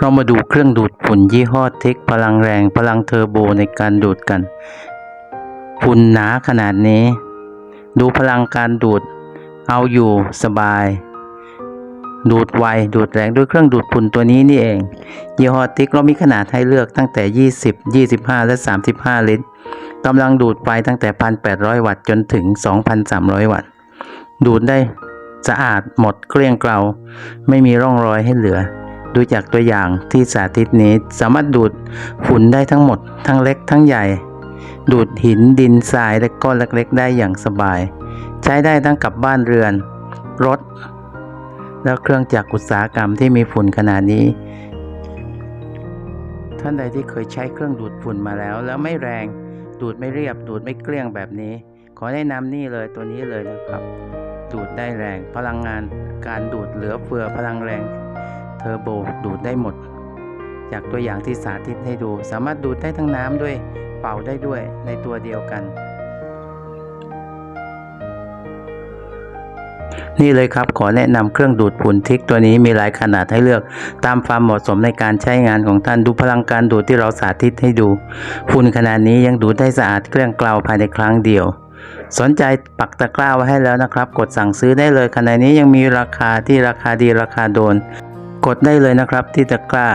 เรามาดูเครื่องดูดฝุ่นยี่ห้อเทคพลังแรงพลังเทอร์โบในการดูดกัน ฝุ่นหนาขนาดนี้ ดูพลังการดูด เอาอยู่สบาย ดูดไวดูดแรงด้วยเครื่องดูดฝุ่นตัวนี้นี่เอง ยี่ห้อติกเรามีขนาดให้เลือกตั้งแต่ 20 25 และ 35 ลิตรกำลังดูดไฟตั้งแต่ 1,800 วัตต์จนถึง 2,300 วัตต์ ดูดได้สะอาดหมดเกลี้ยงเกลาไม่มีร่องรอยให้เหลือ ดูจากตัวอย่างที่สาธิตนี้สามารถดูดฝุ่นได้ทั้งหมด ทั้งเล็กทั้งใหญ่ ดูดหินดินทรายและก้อนเล็กๆ ได้อย่างสบาย ใช้ได้ทั้งกับบ้านเรือน รถ แล้วเครื่องจักรอุตสาหกรรมที่มีฝุ่นขนาดนี้ ท่านใดที่เคยใช้เครื่องดูดฝุ่นมาแล้ว แล้วไม่แรง ดูดไม่เรียบ ดูดไม่เกลี้ยงแบบนี้ ขอแนะนำนี่เลยตัวนี้เลยนะครับ ดูดได้แรง พลังงานการดูดเหลือเฟือพลังแรง ทอร์โบดูดได้หมด จากตัวอย่างที่สาธิตให้ดู สามารถดูดได้ทั้งน้ำด้วยเป่าได้ด้วยในตัวเดียวกัน นี่เลยครับขอแนะนำเครื่องดูดฝุ่นทิกตัวนี้มีหลายขนาดให้เลือก ตามความเหมาะสมในการใช้งานของท่านดูพลังการดูดที่เราสาธิตให้ดู ฝุ่นขนาดนี้ยังดูดได้สะอาดเกลี้ยงกลาวภายในครั้งเดียวสนใจปักตะกร้าไว้ให้แล้วนะครับ กดสั่งซื้อได้เลยขณะนี้ยังมีราคาที่ราคาดีราคาโดน กดได้เลยนะครับที่ตะกร้า